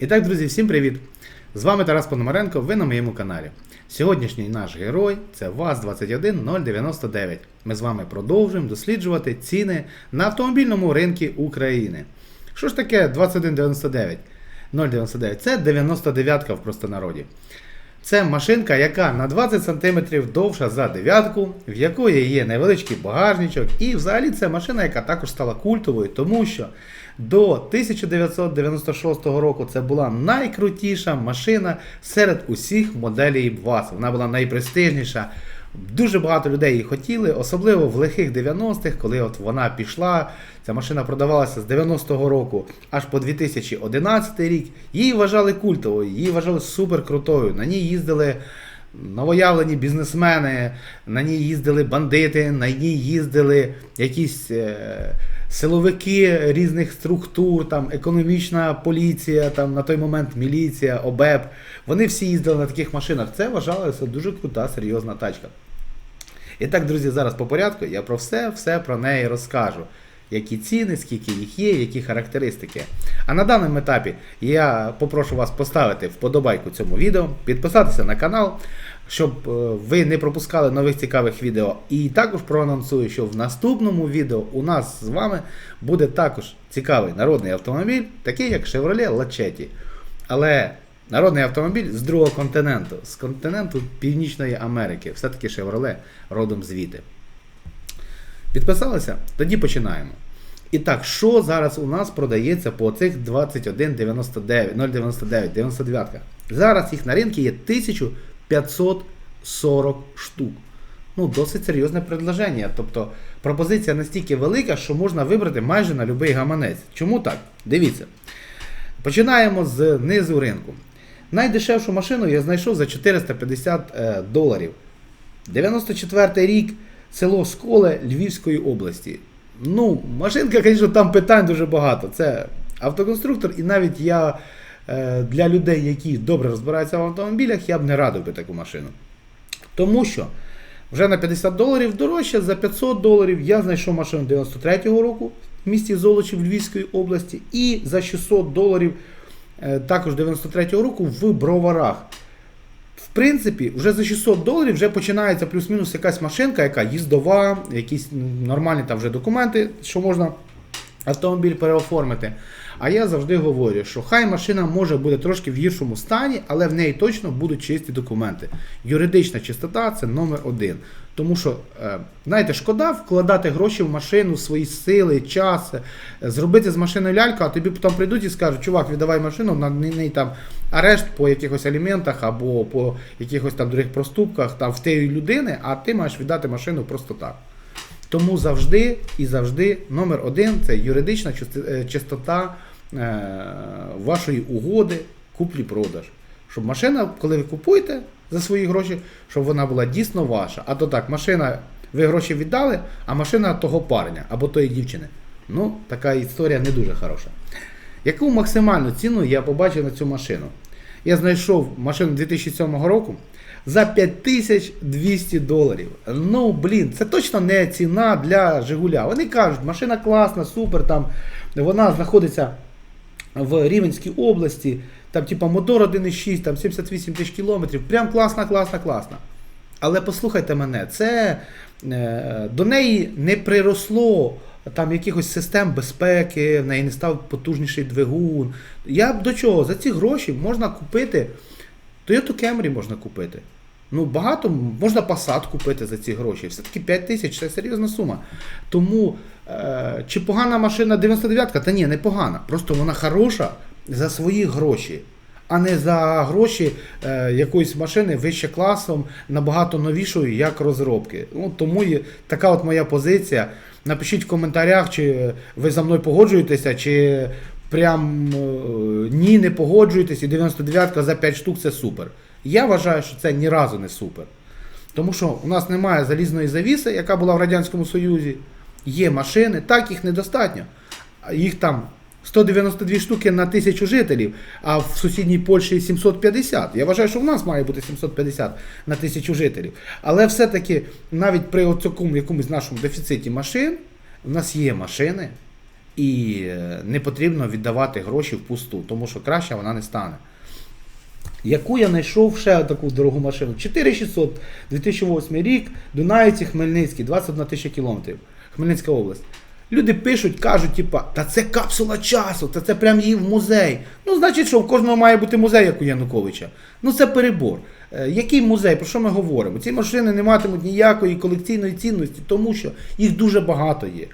І так, друзі, всім привіт! З вами Тарас Пономаренко, ви на моєму каналі. Сьогоднішній наш герой це ВАЗ-21099. Ми з вами продовжуємо досліджувати ціни на автомобільному ринку України. Що ж таке 2199? 099 це 99-ка в простонароді. Це машинка, яка на 20 см довша за дев'ятку, в якої є невеличкий багажничок. І взагалі це машина, яка також стала культовою, тому що до 1996 року це була найкрутіша машина серед усіх моделей ВАЗ. Вона була найпрестижніша. Дуже багато людей її хотіли, особливо в лихих 90-х, коли от вона пішла. Ця машина продавалася з 90-го року аж по 2011 рік. Її вважали культовою, її вважали суперкрутою. На ній їздили новоявлені бізнесмени, на ній їздили бандити, на ній їздили якісь е, силовики різних структур, там економічна поліція, там на той момент міліція, ОБЕП. Вони всі їздили на таких машинах. Це вважалося дуже крута, серйозна тачка. І так, друзі, зараз по порядку я про все, все про неї розкажу. Які ціни, скільки їх є, які характеристики. А на даному етапі я попрошу вас поставити вподобайку цьому відео, підписатися на канал, щоб е, ви не пропускали нових цікавих відео. І також проанонсую, що в наступному відео у нас з вами буде також цікавий народний автомобіль, такий як Chevrolet Lachetti. Але народний автомобіль з другого континенту, з континенту Північної Америки, все-таки Chevrolet родом звідти. Підписалися? Тоді починаємо. І так, що зараз у нас продається по цих 2199, 099, 99? Зараз їх на ринку є 1540 штук. Ну, досить серйозне предложення. Тобто пропозиція настільки велика, що можна вибрати майже на будь-який гаманець. Чому так? Дивіться. Починаємо з низу ринку. Найдешевшу машину я знайшов за 450 е, доларів. 94 рік, село Сколе Львівської області. Ну, машинка, звісно, там питань дуже багато. Це автоконструктор, і навіть я е, для людей, які добре розбираються в автомобілях, я б не радив би таку машину. Тому що вже на 50 доларів дорожче, за 500 доларів я знайшов машину 93-го року в місті Золочів Львівської області, і за 600 доларів е, також 93-го року в Броварах. В принципі, вже за 600 доларів вже починається плюс-мінус якась машинка, яка їздова, якісь нормальні там вже документи, що можна автомобіль переоформити. А я завжди говорю, що хай машина може бути трошки в гіршому стані, але в неї точно будуть чисті документи. Юридична чистота це номер один. Тому що, е, знаєте, шкода вкладати гроші в машину, свої сили, час, е, зробити з машини ляльку, а тобі потім прийдуть і скажуть, чувак, віддавай машину, на неї там арешт по якихось аліментах або по якихось там других проступках там в тієї людини, а ти маєш віддати машину просто так. Тому завжди і завжди номер один це юридична е, чистота е, вашої угоди, куплі-продаж. Щоб машина, коли ви купуєте за свої гроші, щоб вона була дійсно ваша. А то так, машина, ви гроші віддали, а машина того парня або тої дівчини. Ну, така історія не дуже хороша. Яку максимальну ціну я побачив на цю машину? Я знайшов машину 2007 року за 5200 доларів. Ну, блін, це точно не ціна для Жигуля. Вони кажуть, машина класна, супер, там, вона знаходиться в Рівенській області, там, типа, мотор 1,6, там 78 тисяч кілометрів. Прям класна, класна, класна. Але послухайте мене, це е, до неї не приросло там якихось систем безпеки, в неї не став потужніший двигун. Я б до чого? За ці гроші можна купити. Toyota Camry можна купити. Ну, багато можна Passat купити за ці гроші. Все-таки 5 тисяч це серйозна сума. Тому е, чи погана машина 99-ка? Та ні, не погана. Просто вона хороша за свої гроші, а не за гроші е, якоїсь машини вище класом, набагато новішої, як розробки. Ну, тому є така от моя позиція. Напишіть в коментарях, чи ви за мною погоджуєтеся, чи прям е, ні, не погоджуєтесь, і 99-ка за 5 штук це супер. Я вважаю, що це ні разу не супер. Тому що у нас немає залізної завіси, яка була в Радянському Союзі. Є машини, так їх недостатньо. Їх там 192 штуки на тисячу жителів, а в сусідній Польщі 750. Я вважаю, що в нас має бути 750 на тисячу жителів. Але все-таки навіть при такому якомусь нашому дефіциті машин, в нас є машини. І е, не потрібно віддавати гроші впусту, тому що краще вона не стане. Яку я знайшов ще таку дорогу машину? 4600, 2008 рік, Дунаївці, Хмельницький, 21 тисяча кілометрів, Хмельницька область. Люди пишуть, кажуть, типа, та це капсула часу, та це прям її в музей. Ну, значить, що в кожного має бути музей, як у Януковича. Ну це перебор. Е, який музей? Про що ми говоримо? Ці машини не матимуть ніякої колекційної цінності, тому що їх дуже багато є.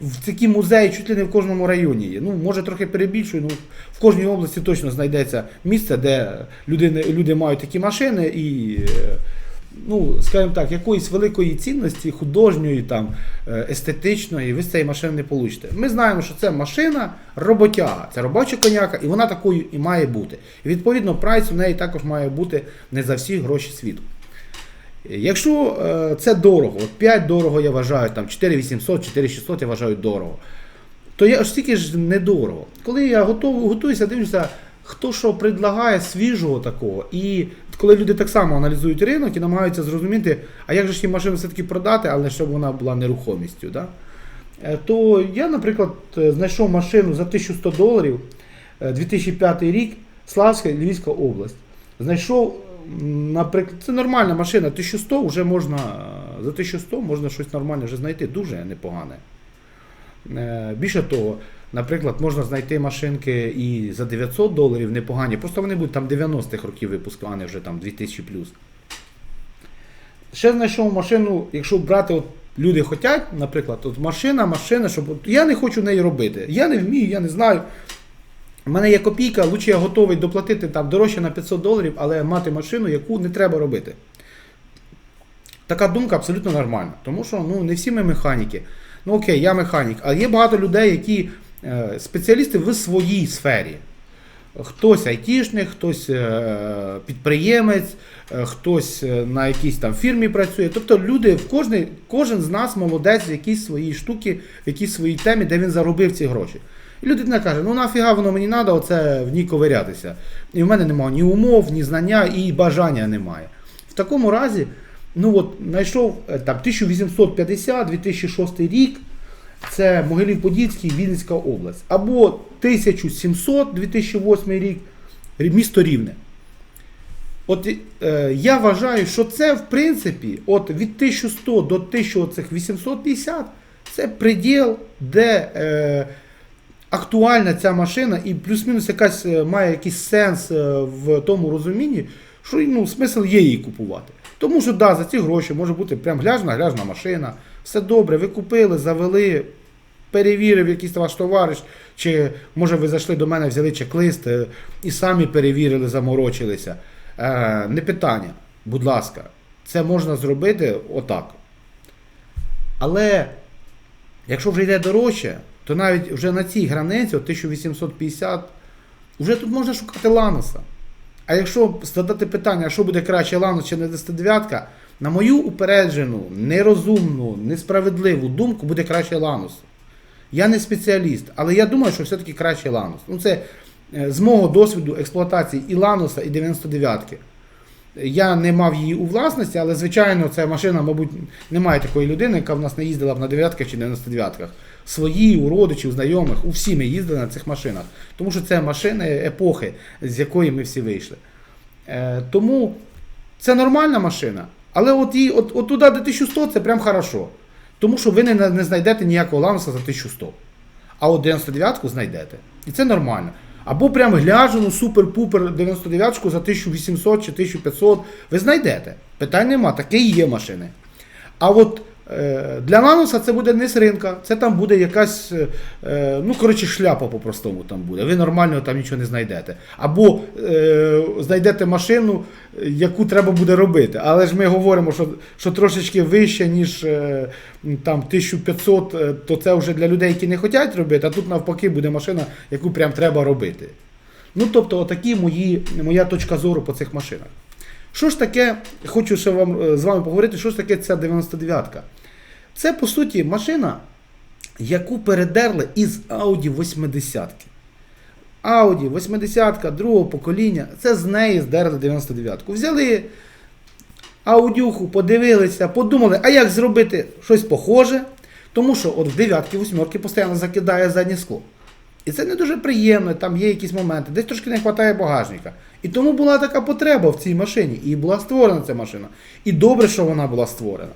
В такі музеї чуть ли не в кожному районі є. Ну, може трохи перебільшую, ну в кожній області точно знайдеться місце, де люди, люди мають такі машини і. Ну, скажімо так, якоїсь великої цінності, художньої, там, е, естетичної, ви з цієї машини не получите. Ми знаємо, що це машина роботяга, це робоча коняка, і вона такою і має бути. І відповідно, прайс у неї також має бути не за всі гроші світу. Якщо е, це дорого, от 5 дорого я вважаю, там 4800, 4600 я вважаю дорого, то я ж стільки ж недорого. Коли я готов, готуюся, дивлюся, хто що предлагає свіжого такого. І коли люди так само аналізують ринок і намагаються зрозуміти, а як же ж їм машину все-таки продати, але щоб вона була нерухомістю. Да? Е, То я, наприклад, е, знайшов машину за 1100 доларів, е, 2005 рік, Славська, Львівська область. Знайшов, наприклад, це нормальна машина, 1100 вже можна, е, за 1100 можна щось нормальне вже знайти, дуже непогане. Е, Більше того, наприклад, можна знайти машинки і за 900 доларів непогані, просто вони будуть там 90-х років випуску, а не вже там 2000 плюс. Ще знайшов машину, якщо брати, от люди хочуть, наприклад, от машина, машина, щоб. От, я не хочу неї робити. Я не вмію, я не знаю. У мене є копійка, лучше я готовий доплатити там дорожче на 500 доларів, але мати машину, яку не треба робити. Така думка абсолютно нормальна. Тому що ну, не всі ми механіки. Ну окей, я механік, а є багато людей, які спеціалісти в своїй сфері. Хтось айтішник, хтось е, підприємець, е, хтось е, на якійсь там фірмі працює. Тобто люди, кожний, кожен з нас молодець в якійсь своїй штуці, в якійсь своїй темі, де він заробив ці гроші. І людина каже, ну нафіга воно мені треба оце в ній ковирятися. І в мене немає ні умов, ні знання, і бажання немає. В такому разі, ну от знайшов е, там 1850, 2006 рік. Це Могилів-Подільський, Вінницька область. Або 1700 2008 рік, місто Рівне. От е, я вважаю, що це в принципі от від 1100 до 1850 це приділ, де е, актуальна ця машина, і плюс-мінус якась е, має якийсь сенс е, в тому розумінні, що ну, смисл є її купувати. Тому що да, за ці гроші може бути прям гляжна, гляжна машина. Все добре, ви купили, завели, перевірив якийсь ваш товариш, чи може ви зайшли до мене, взяли чек-лист е, і самі перевірили, заморочилися. Е, не питання, будь ласка, це можна зробити отак. Але якщо вже йде дорожче, то навіть вже на цій границі, от 1850, вже тут можна шукати Ланоса. А якщо задати питання, що буде краще Ланос чи не 99, на мою упереджену, нерозумну, несправедливу думку буде краще Ланос. Я не спеціаліст, але я думаю, що все-таки краще Ланос. Ну, це е, з мого досвіду експлуатації і Ланоса, і 99-ки. Я не мав її у власності, але звичайно, ця машина, мабуть, немає такої людини, яка в нас не їздила б на 9-ках чи 99-ках. Свої, у родичів, знайомих, у всі ми їздили на цих машинах. Тому що це машини епохи, з якої ми всі вийшли. Е, тому це нормальна машина, але от, її, от, от туди до 1100 це прям хорошо. Тому що ви не, не знайдете ніякого ламуса за 1100. А от 99-ку знайдете. І це нормально. Або прям гляжену супер-пупер 99-ку за 1800 чи 1500 ви знайдете. Питань нема, таке і є машини. А от для Лануса це буде не ринка, це там буде якась, е, е, ну, коротше, шляпа по-простому там буде. Ви нормально там нічого не знайдете. Або е, знайдете машину, е, яку треба буде робити. Але ж ми говоримо, що, що трошечки вище, ніж е, там 1500, е, то це вже для людей, які не хочуть робити, а тут навпаки буде машина, яку прям треба робити. Ну, тобто, отакі мої, моя точка зору по цих машинах. Що ж таке, хочу ще вам е, з вами поговорити, що ж таке ця 99-ка? Це, по суті, машина, яку передерли із Audi 80-ки. Audi 80-ка другого покоління, це з неї здерли 99-ку. Взяли аудюху, подивилися, подумали, а як зробити щось похоже. Тому що от в дев'ятки, восьмерки постійно закидає заднє скло. І це не дуже приємно, там є якісь моменти, десь трошки не вистачає багажника. І тому була така потреба в цій машині, і була створена ця машина. І добре, що вона була створена.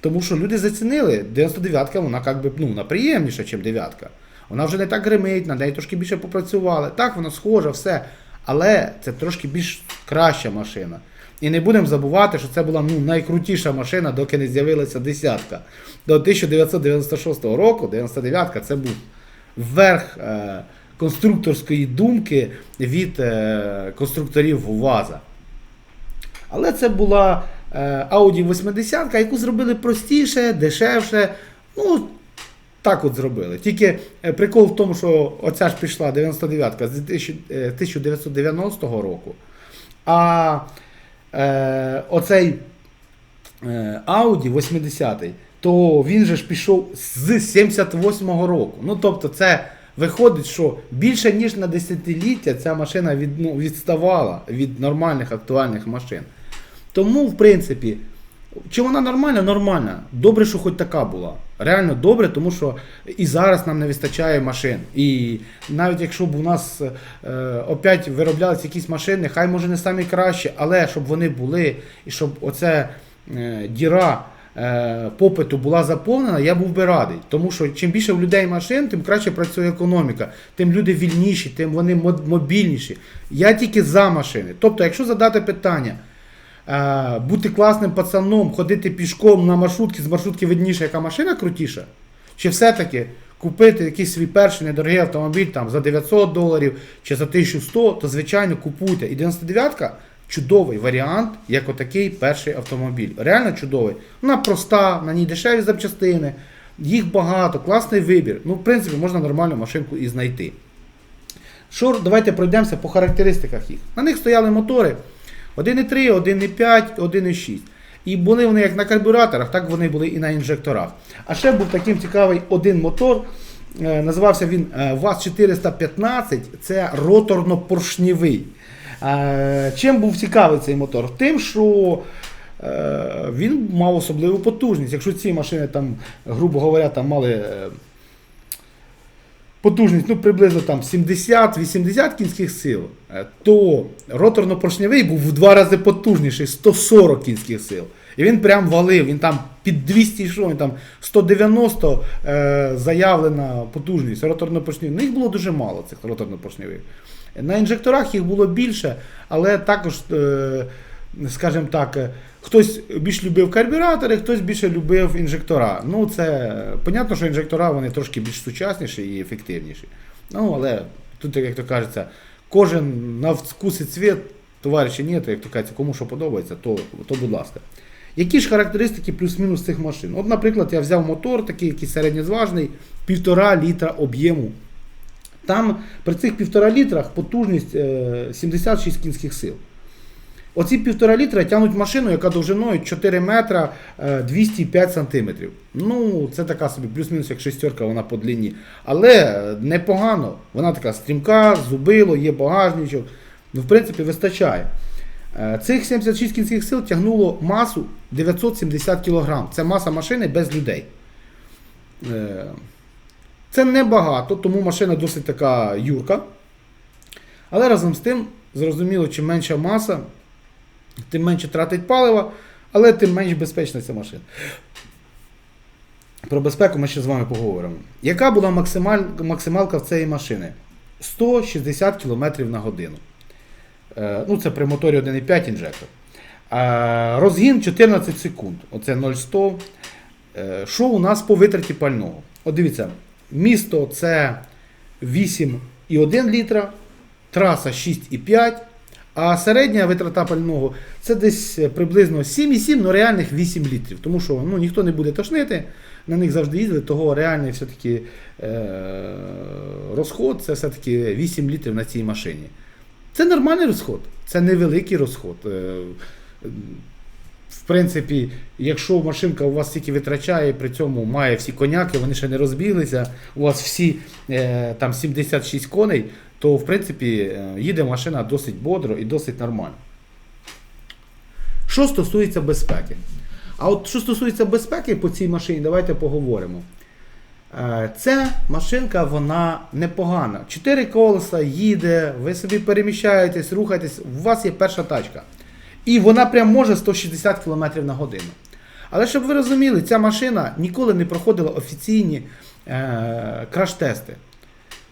Тому що люди зацінили, 99-ка, вона як би, ну, приємніша, ніж 9-ка. Вона вже не так гримить, на неї трошки більше попрацювали. Так, вона схожа, все. Але це трошки більш краща машина. І не будемо забувати, що це була ну, найкрутіша машина, доки не з'явилася десятка. До 1996 року, 99-ка, це був верх е, конструкторської думки від е, конструкторів ВАЗа. Але це була е, Audi 80, яку зробили простіше, дешевше. Ну, так от зробили. Тільки е, прикол в тому, що оця ж пішла 99-ка з 2000, е, 1990 року. А е, оцей Audi 80 то він же ж пішов з 78-го року. Ну тобто, це виходить, що більше ніж на десятиліття ця машина від, ну, відставала від нормальних актуальних машин. Тому, в принципі, чи вона нормальна? Нормальна. Добре, що хоч така була. Реально добре, тому що і зараз нам не вистачає машин. І навіть якщо б у нас е, опять вироблялися якісь машини, хай може не самі кращі, але щоб вони були, і щоб оце е, діра попиту була заповнена, я був би радий. Тому що чим більше в людей машин, тим краще працює економіка, тим люди вільніші, тим вони мобільніші. Я тільки за машини. Тобто, якщо задати питання. Е, бути класним пацаном, ходити пішком на маршрутки, з маршрутки видніше, яка машина крутіша? Чи все-таки купити якийсь свій перший недорогий автомобіль там, за 900 доларів чи за 1100, то звичайно купуйте. І 99-ка чудовий варіант, як отакий перший автомобіль. Реально чудовий. Вона проста, на ній дешеві запчастини, їх багато, класний вибір. Ну, в принципі, можна нормальну машинку і знайти. Що, давайте пройдемося по характеристиках їх. На них стояли мотори 1,3, 1,5, 1,6. І були вони як на карбюраторах, так вони були і на інжекторах. А ще був таким цікавий один мотор. е, Називався він е, ВАЗ-415, це роторно-поршнівий. Чим був цікавий цей мотор? Тим, що е, він мав особливу потужність. Якщо ці машини, там, грубо говоря, там мали е, потужність ну, приблизно там 70-80 кінських сил, е, то роторно-поршневий був в два рази потужніший 140 кінських сил. І він прям валив, він там під 200 йшов, він там 190 е, заявлена потужність роторно-поршневих. Ну, їх було дуже мало, цих роторно-поршневих. На інжекторах їх було більше, але також, е, скажімо так, е, хтось більш любив карбюратори, хтось більше любив інжектора. Ну, це понятно, що інжектора вони трошки більш сучасніші і ефективніші. Ну, але тут, як то кажеться, кожен на вкус і цвіт, товариші, ні, то як то кажеться, кому що подобається, то, то будь ласка. Які ж характеристики плюс-мінус цих машин? От, наприклад, я взяв мотор, такий якийсь середньозважний, півтора літра об'єму. Там при цих півтора літрах потужність е, 76 кінських сил. Оці півтора літра тягнуть машину, яка довжиною 4 метра е, 205 сантиметрів. Ну, це така собі, плюс-мінус як шестерка, вона по длині. Але непогано. Вона така стрімка, зубило, є багажничок. Ну, в принципі, вистачає. Е, Цих 76 кінських сил тягнуло масу 970 кг. Це маса машини без людей. Е, Це небагато, тому машина досить така юрка. Але разом з тим, зрозуміло, чим менша маса, тим менше тратить палива, але тим менш безпечна ця машина. Про безпеку ми ще з вами поговоримо. Яка була максималь, максималка в цієї машини? 160 км на годину. Е, ну, це при моторі 1,5 інжектор. Е, розгін 14 секунд. Оце 0,100. Е, що у нас по витраті пального? От дивіться, місто це 8,1 літра, траса 6,5, а середня витрата пального це десь приблизно 7,7, ну реальних 8 літрів. Тому що ну, ніхто не буде тошнити, на них завжди їздили, того реальний все-таки е- розход це все-таки 8 літрів на цій машині. Це нормальний розход, це невеликий розход. Е, В принципі, якщо машинка у вас тільки витрачає, при цьому має всі коняки, вони ще не розбіглися, у вас всі е, там 76 коней, то в принципі е, їде машина досить бодро і досить нормально. Що стосується безпеки. А от що стосується безпеки по цій машині, давайте поговоримо. Е, Ця машинка вона непогана. Чотири колеса їде, ви собі переміщаєтесь, рухаєтесь, у вас є перша тачка. І вона прям може 160 км на годину. Але щоб ви розуміли, ця машина ніколи не проходила офіційні е, краш-тести.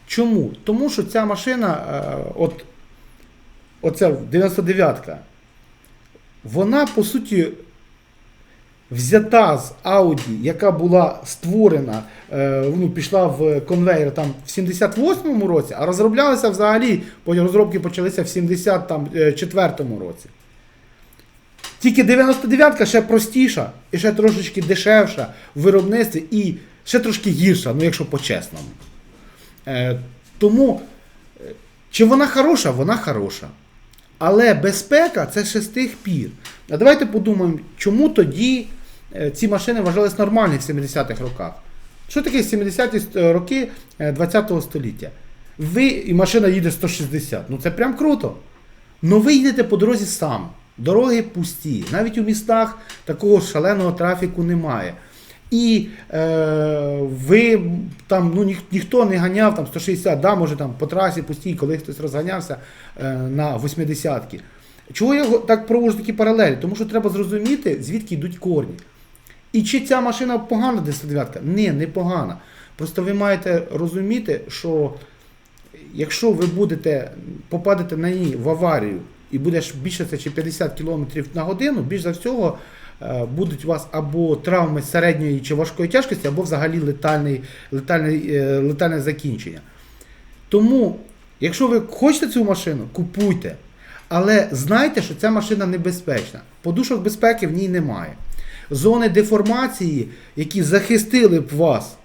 Чому? Тому що ця машина, е, от, оця 99-ка, вона по суті взята з Audi, яка була створена, е, ну, пішла в конвейер там в 78-му році, а розроблялася взагалі, розробки почалися в 74-му році. Тільки 99-ка ще простіша і ще трошечки дешевша в виробництві і ще трошки гірша, ну якщо по-чесному. Е, тому, е, чи вона хороша? Вона хороша. Але безпека це ще з тих пір. А давайте подумаємо, чому тоді е, ці машини вважались нормальні в 70-х роках. Що таке 70-ті роки 20-го століття? Ви і машина їде 160. Ну це прям круто. Ну ви їдете по дорозі сам. Дороги пусті. Навіть у містах такого шаленого трафіку немає. І е, ви там ну, ніх, ніхто не ганяв там 160, да, може там по трасі пустій, коли хтось розганявся е, на 80-ки. Чого я так проводжу такі паралелі? Тому що треба зрозуміти, звідки йдуть корні. І чи ця машина погана 99-ка? Ні, не погана. Просто ви маєте розуміти, що якщо ви будете попадете на ній в аварію і будеш більше це чи 50 км на годину, більш за всього е, будуть у вас або травми середньої чи важкої тяжкості, або взагалі летальний, летальний, е, летальне закінчення. Тому, якщо ви хочете цю машину, купуйте. Але знайте, що ця машина небезпечна. Подушок безпеки в ній немає. Зони деформації, які захистили б вас,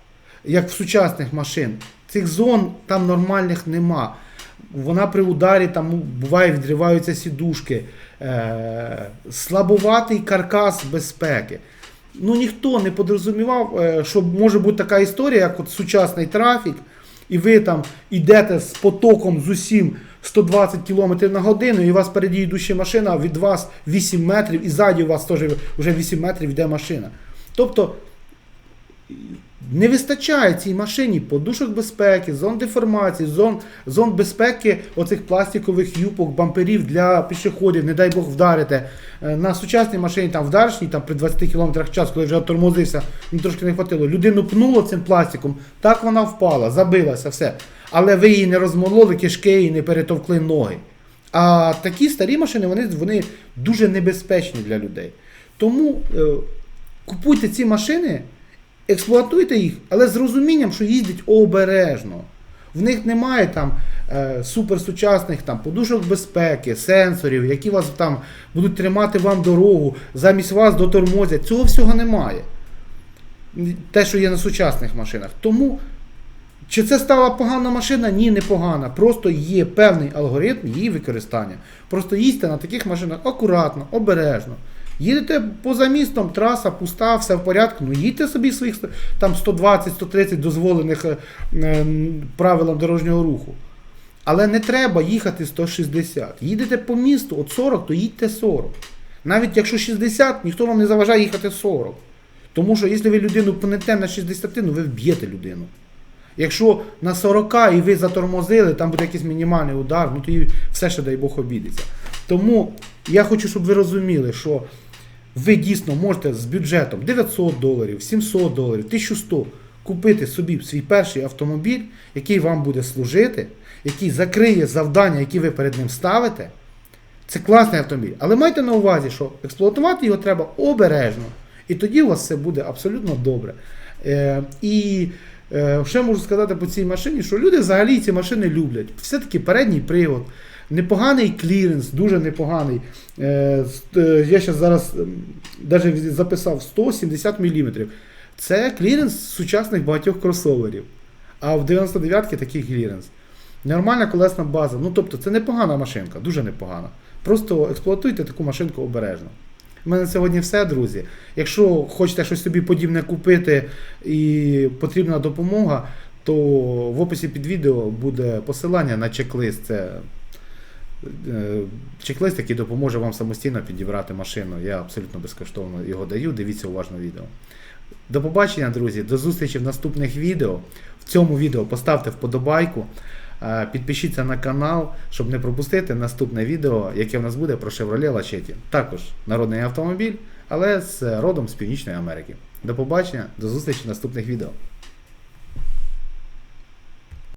як в сучасних машин, цих зон там нормальних нема. Вона при ударі там ну, буває відриваються сідушки, е- слабуватий каркас безпеки. Ну ніхто не подрозумівав, е, що може бути така історія, як от сучасний трафік, і ви там йдете з потоком з усім 120 км на годину, і у вас переді йдуща машина, від вас 8 метрів, і ззаді у вас теж вже 8 метрів йде машина. Тобто не вистачає цій машині подушок безпеки, зон деформації, зон, зон безпеки оцих пластикових юбок, бамперів для пішоходів, не дай Бог вдарити. Е, На сучасній машині там вдаришній, там при 20 км час, коли вже тормозився, трошки не хватило. Людину пнуло цим пластиком, так вона впала, забилася, все. Але ви її не розмололи кишки і не перетовкли ноги. А такі старі машини вони, вони дуже небезпечні для людей. Тому е, купуйте ці машини, експлуатуйте їх, але з розумінням, що їздять обережно. В них немає там е, суперсучасних там, подушок безпеки, сенсорів, які вас там будуть тримати вам дорогу, замість вас дотормозять. Цього всього немає. Те, що є на сучасних машинах. Тому чи це стала погана машина? Ні, не погана. Просто є певний алгоритм її використання. Просто їздьте на таких машинах акуратно, обережно. Їдете поза містом, траса пуста, все в порядку. Ну їдьте собі своїх там 120-130 дозволених е, е, правилам дорожнього руху. Але не треба їхати 160. Їдете по місту, от 40, то їдьте 40. Навіть якщо 60, ніхто вам не заважає їхати 40. Тому що якщо ви людину пнете на 60, ну ви вб'єте людину. Якщо на 40 і ви затормозили, там буде якийсь мінімальний удар, ну тоді все ще дай Бог обідеться. Тому я хочу, щоб ви розуміли, що ви дійсно можете з бюджетом 900 доларів, 700 доларів, 1100 купити собі свій перший автомобіль, який вам буде служити, який закриє завдання, які ви перед ним ставите. Це класний автомобіль. Але майте на увазі, що експлуатувати його треба обережно. І тоді у вас все буде абсолютно добре. Е, і ще можу сказати по цій машині, що люди взагалі ці машини люблять. Все-таки передній привод, непоганий кліренс, дуже непоганий. Е, е, я ще зараз навіть записав 170 мм. Це кліренс сучасних багатьох кросоверів. А в 99-ки такий кліренс. Нормальна колесна база. Ну тобто це непогана машинка, дуже непогана. Просто експлуатуйте таку машинку обережно. У мене сьогодні все, друзі. Якщо хочете щось собі подібне купити і потрібна допомога, то в описі під відео буде посилання на чек-лист. Це е, чек-лист, який допоможе вам самостійно підібрати машину. Я абсолютно безкоштовно його даю. Дивіться уважно відео. До побачення, друзі, до зустрічі в наступних відео. В цьому відео поставте вподобайку, підпишіться на канал, щоб не пропустити наступне відео, яке в нас буде про Chevrolet Lachetti. Також народний автомобіль, але з родом з Північної Америки. До побачення, до зустрічі в наступних відео.